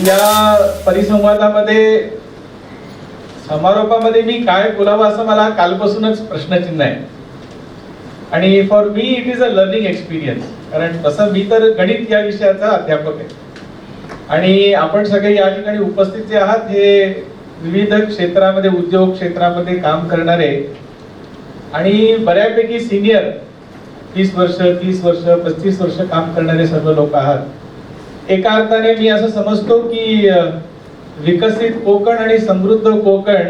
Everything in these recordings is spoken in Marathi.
या परिसंवादामध्ये समारोपामध्ये मी काय बोलावं असं मला कालपासूनच प्रश्नचिन्ह आहे. आणि for me it is a learning experience कारण तसं मी तर गणित या विषयाचा अध्यापक आहे. आणि आपण सगळे या ठिकाणी उपस्थित जे आहात हे विविध क्षेत्रामध्ये उद्योग क्षेत्रामध्ये काम करणारे आणि बऱ्यापैकी सिनियर तीस वर्ष तीस वर्ष पस्तीस वर्ष काम करणारे सर्व लोक आहात. एका अर्थाने मी असं समजतो की विकसित कोकण आणि समृद्ध कोकण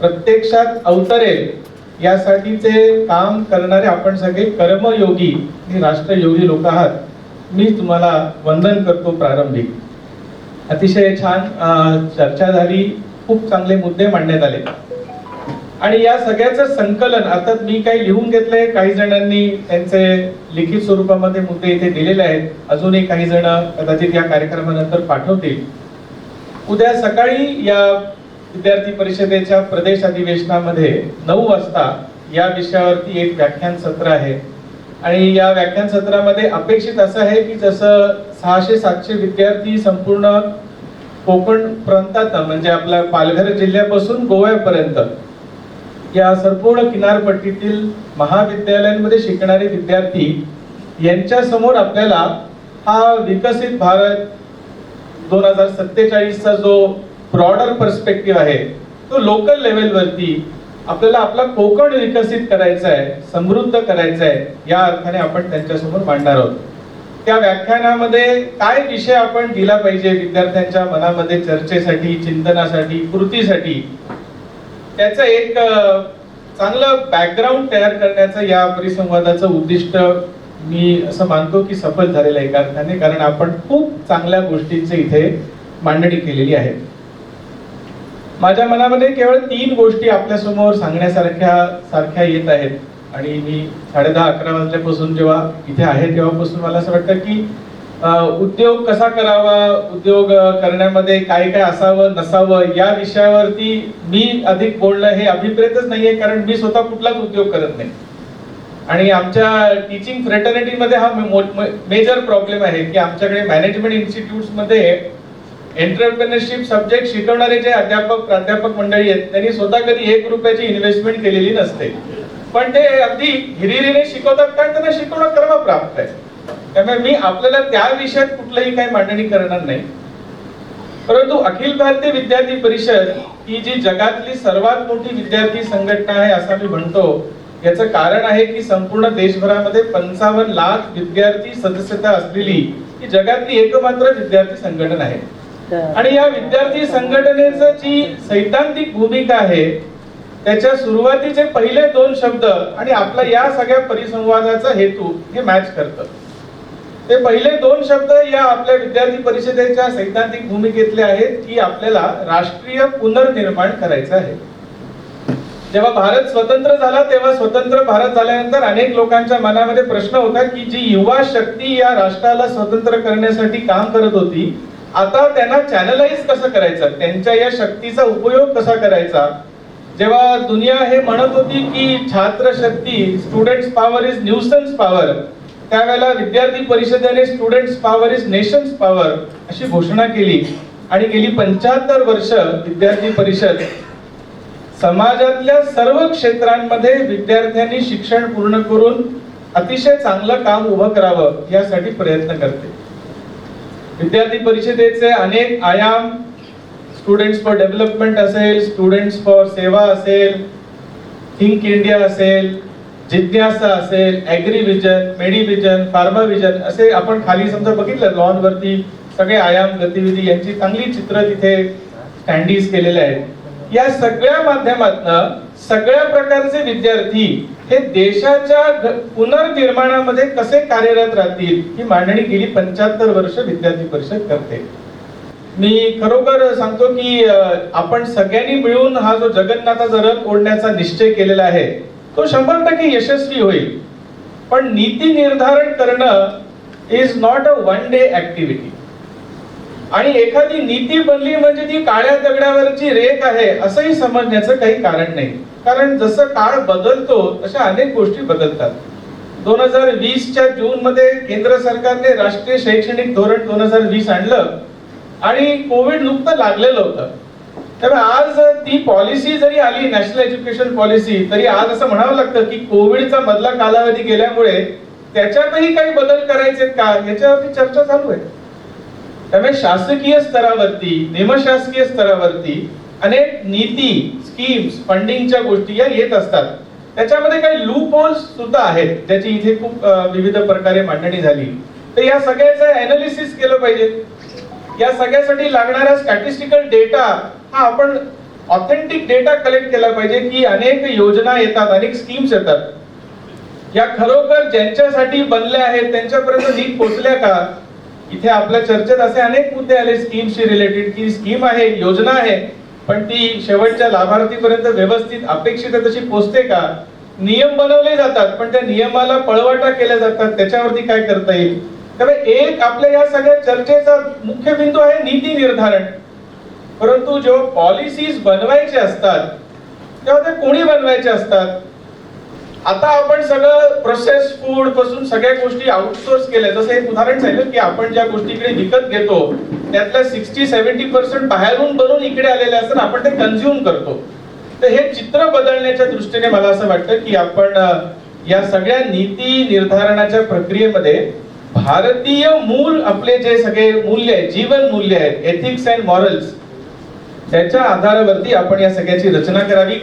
प्रत्यक्षात अवतरेल यासाठीचे काम करणारे आपण सगळे कर्मयोगी आणि राष्ट्रयोगी लोक आहात. मी तुम्हाला वंदन करतो प्रारंभिक अतिशय छान चर्चा झाली. खूप चांगले मुद्दे मांडण्यात आले. आणि या सगळ्याचं संकलन अर्थात मी काही लिहून घेतलंय काही जणांनी त्यांचे लिखित स्वरूपामध्ये मुद्दे इथे दिलेले आहेत. अजूनही काही जण कदाचित या कार्यक्रमानंतर पाठवतील. उद्या सकाळी या विद्यार्थी परिषदेच्या प्रदेश अधिवेशनामध्ये नऊ वाजता या विषयावरती एक व्याख्यान सत्र आहे. आणि या व्याख्यान सत्रामध्ये अपेक्षित असं आहे की जसं सहाशे सातशे विद्यार्थी संपूर्ण कोकण प्रांतात म्हणजे आपल्या पालघर जिल्ह्यापासून गोव्यापर्यंत या संपूर्ण किनारपट्टीतील महाविद्यालयांमध्ये शिकणारे विद्यार्थी यांच्या समोर आपल्याला हा विकसित भारत दोन हजार सत्तेचाळीसचा जो ब्रॉडर पर्स्पेक्टिव्ह आहे तो लोकल लेवलवरती आपल्याला आपला कोकण विकसित करायचा आहे समृद्ध करायचा आहे या अर्थाने आपण त्यांच्यासमोर मांडणार आहोत. त्या व्याख्यानामध्ये काय विषय आपण दिला पाहिजे विद्यार्थ्यांच्या मनामध्ये चर्चेसाठी चिंतनासाठी कृतीसाठी? त्याचं एक चांगलं बॅकग्राऊंड तयार करण्याचं या परिसंवादाचं उद्दिष्ट मी असं मानतो की सफल झालेलं आहे एका अर्थाने कारण आपण खूप चांगल्या गोष्टींची इथे मांडणी केलेली आहे. माझ्या मनामध्ये केवळ तीन गोष्टी आपल्यासमोर सांगण्यासारख्या सारख्या येत आहेत. आणि मी साडे दहा अकरा वाजल्यापासून जेव्हा इथे आहे तेव्हापासून मला असं वाटतं की उद्योग कसा करावा उद्योग करण्यामध्ये काय काय असावं नसावं या विषयावरती मी अधिक बोलणं हे अभिप्रेतच नाहीये कारण मी स्वतः कुठलाच उद्योग करत नाही. आणि आमच्या टीचिंग फ्रेटर्निटीमध्ये हा मेजर प्रॉब्लेम आहे की आमच्याकडे मॅनेजमेंट इन्स्टिट्यूटमध्ये एंटरप्रेनरशिप सब्जेक्ट शिकवणारे जे अध्यापक प्राध्यापक मंडळी आहेत त्यांनी स्वतः कधी एक रुपयाची इन्व्हेस्टमेंट केलेली नसते. पण ते अगदी हिरिरीने शिकवतात कारण त्यांना शिकवणं कर्म प्राप्त आहे. त्यामुळे मी आपल्याला त्या विषयात कुठलंही काही मांडणी करणार नाही. परंतु अखिल भारतीय विद्यार्थी परिषद ही जी जगातली सर्वात मोठी विद्यार्थी संघटना आहे असं मी म्हणतो याचं कारण आहे की संपूर्ण देशभरामध्ये पंचावन्न लाख विद्यार्थी सदस्यता असलेली ही जगातली एकमात्र विद्यार्थी संघटना आहे. आणि या विद्यार्थी संघटनेचं जी सैद्धांतिक भूमिका आहे त्याच्या सुरुवातीचे पहिले दोन शब्द आणि आपला या सगळ्या परिसंवादाचा हेतू हे मॅच करतं. ते पहिले दोन शब्द या आपल्या विद्यार्थी परिषदेच्या सैद्धांतिक भूमिकेतले आहेत की आपल्याला राष्ट्रीय पुनर्निर्माण करायचं आहे. जेव्हा भारत स्वतंत्र झाला तेव्हा स्वतंत्र भारत झाल्यानंतर अनेक लोकांच्या मनामध्ये प्रश्न होता की जी युवा शक्ती या राष्ट्राला स्वतंत्र करण्यासाठी काम करत होती आता त्यांना चॅनलाइज कसं करायचं? त्यांच्या या शक्तीचा उपयोग कसा करायचा? जेव्हा दुनिया हे म्हणत होती की छात्र शक्ती students power is nuisance power त्यावेळेला विद्यार्थी परिषदेने students power is nations power अशी घोषणा केली. आणि गेली पंच्याहत्तर वर्ष विद्यार्थी परिषद समाजातल्या सर्व क्षेत्रांमध्ये विद्यार्थ्यांनी शिक्षण पूर्ण करून अतिशय चांगलं काम उभं करावं यासाठी प्रयत्न करते. विद्यार्थी परिषदेचे अनेक आयाम स्टुडंट्स फॉर डेव्हलपमेंट असेल स्टुडंट्स फॉर सेवा असेल थिंक इंडिया असेल जिज्ञासा असेल ॲग्रीव्हिजन मेडिव्हिजन फार्माविजन असे आपण खाली समजा बघितलं लॉन वरती सगळे आयाम गतिविधी यांची चांगली चित्र तिथे स्टँडीज केलेले आहेत. या सगळ्या माध्यमातनं सगळ्या प्रकारचे विद्यार्थी हे देशाच्या घ- पुनर्निर्माणामध्ये कसे कार्यरत राहतील ही मांडणी गेली पंच्याहत्तर वर्ष विद्यार्थी परिषद करते. मी खरोखर सांगतो की आपण सगळ्यांनी मिळून हा जो जगन्नाथाचा रथ ओढण्याचा निश्चय केलेला आहे तो शंभर टक्के यशस्वी होईल. पण नीती निर्धारण करणं is not a one day activity आणि एखादी नीती बनली म्हणजे ती काळ्या दगडावरची रेख आहे असंही समजण्याचं काही कारण नाही. कारण जसं काळ बदलतो तशा अनेक गोष्टी बदलतात. दोन हजार वीसच्या जून मध्ये केंद्र सरकारने राष्ट्रीय शैक्षणिक धोरण दोन हजार वीस आणलं आणि कोविड नुकतं लागलेलं होतं. त्यामुळे आज ती पॉलिसी जरी आली नॅशनल एज्युकेशन पॉलिसी तरी आज असं म्हणावं लागतं की कोविडचा मधला कालावधी गेल्यामुळे त्याच्यातही काही बदल करायचे का? याच्यावरती चर्चा चालू आहे. त्यामुळे शासकीय स्तरावरती निमशासकीय स्तरावरती अनेक नीती स्कीम्स फंडिंगच्या गोष्टी या येत असतात. त्याच्यामध्ये काही लूप होल्स सुद्धा आहेत ज्याची इथे खूप विविध प्रकारे मांडणी झाली. तर या सगळ्याचं अनालिसिस केलं पाहिजे. या सगळ्यासाठी लागणारा स्टॅटिस्टिकल डेटा हा आपण ऑथेंटिक डेटा कलेक्ट केला पाहिजे की अनेक योजना येतात अनेक स्कीम्स येतात. या खरोखर ज्यांच्यासाठी बनल्या आहेत त्यांच्यापर्यंत नीट पोहोचल्या का? इथे आपल्या चर्चेत असे अनेक मुद्दे आले स्कीमशी रिलेटेड की स्कीम आहे योजना आहे पण ती शेवटच्या लाभार्थीपर्यंत व्यवस्थित अपेक्षित तशी पोहोचते का? नियम बनवले जातात पण त्या नियमाला पळवाटा केल्या जातात त्याच्यावरती काय करता येईल? त्यामुळे एक आपल्या या सगळ्या चर्चेचा मुख्य बिंदू आहे नीती निर्धारण. परंतु जेव्हा पॉलिसीज बनवायचे असतात तेव्हा ते कोणी बनवायचे असतात? आता आपण सगळं प्रोसेस फूडपासून सगळ्या गोष्टी आउटसोर्स केल्या. जसं एक उदाहरण सांगितलं की आपण ज्या गोष्टीकडे विकत घेतो त्यातल्या सिक्स्टी सेव्हन्टी पर्सेंट बाहेरून बनवून इकडे आलेले असतात आपण ते कन्झ्युम करतो. तर हे चित्र बदलण्याच्या दृष्टीने मला असं वाटतं की आपण या सगळ्या नीती निर्धारणाच्या प्रक्रियेमध्ये भारतीय मूल आपले जे सगळे मूल्य आहेत जीवन मूल्य आहेत एथिक्स अँड मॉरल्स त्याच्या आधारावरती आपण या सगळ्याची रचना करावी.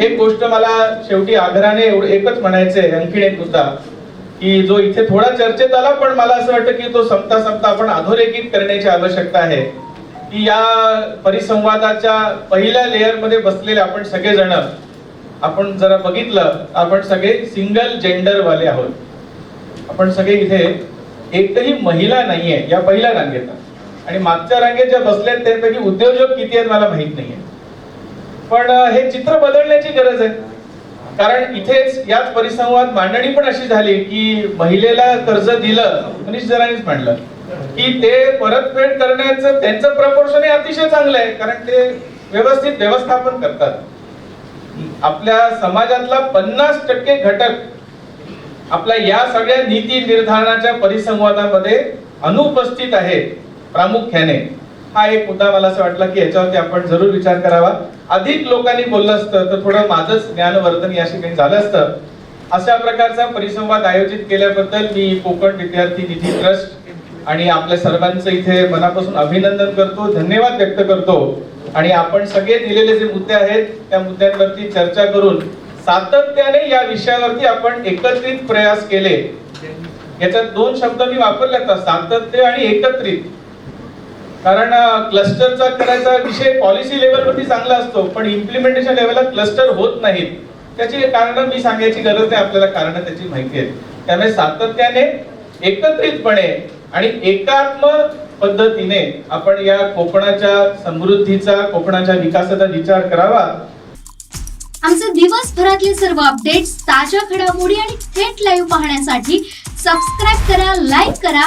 एक गोष्ट मला शेवटी आग्रहाने एकच म्हणायचंय आणखीन एक मुद्दा की जो इथे थोडा चर्चेत आला पण मला असं वाटतं की तो संपता संपता आपण अधोरेखित करण्याची आवश्यकता आहे. की या परिसंवादाच्या पहिल्या लेअरमध्ये बसलेले आपण सगळेजण आपण जरा बघितलं आपण सगळे सिंगल जेंडर वाले आहोत. आपण सगळे इथे एकही महिला नाहीये या पहिल्या रांगेत आणि मागच्या रांगेत ज्या बसल्यात त्यापैकी उद्योजक किती आहेत मला माहीत नाहीये. पण हे चित्र बदलण्याची गरज आहे. कारण इथेच याच परिसंवाद मांडणी पण अशी झाली की महिलेला कर्ज दिलं मनीष जरांनीच म्हणलं की ते परतफेड करण्याचं त्यांचं प्रपोर्शन हे अतिशय चांगलं आहे कारण ते व्यवस्थित व्यवस्थापन करतात. आपल्या समाजातला पन्नास टक्के घटक आपल्या या सगळ्या नीती निर्धारणाच्या परिसंवादामध्ये अनुपस्थित आहेत. प्रामुख्याने हा एक मुद्दा मला असं वाटला की याच्यावरती आपण जरूर विचार करावा. अधिक लोकांनी बोललं असतं तर थोडं माझंच ज्ञानवर्धन या ठिकाणी झालं असतं. अशा प्रकारचा परिसंवाद आयोजित केल्याबद्दल मी कोकण विद्यार्थी निधी ट्रस्ट आणि आपल्या सर्वांचं इथे मनापासून अभिनंदन करतो धन्यवाद व्यक्त करतो. आणि आपण सगळे दिलेले जे मुद्दे आहेत त्या मुद्द्यांवरती चर्चा करून सातत्याने या विषयावरती आपण एकत्रित प्रयास केले. याच्यात दोन शब्द मी वापरले आता सातत्य आणि एकत्रित. कारण क्लस्टरचा करायचा विषय पॉलिसी लेवलवरती चांगला असतो पण इम्प्लिमेंटेशन लेवलला क्लस्टर होत नाहीत. त्याची कारण मी सांगायची गरज नाही आपल्याला कारण त्याची माहिती आहेत. त्यामुळे सातत्याने एकत्रितपणे आणि एकात्म पद्धतीने आपण या कोकणाच्या समृद्धीचा कोकणाच्या विकासाचा विचार करावा. आमचे दिवसभरातले सर्व अपडेट्स ताज्या घडामोडी आणि थेट लाईव्ह पाहण्यासाठी सबस्क्राईब करा लाईक करा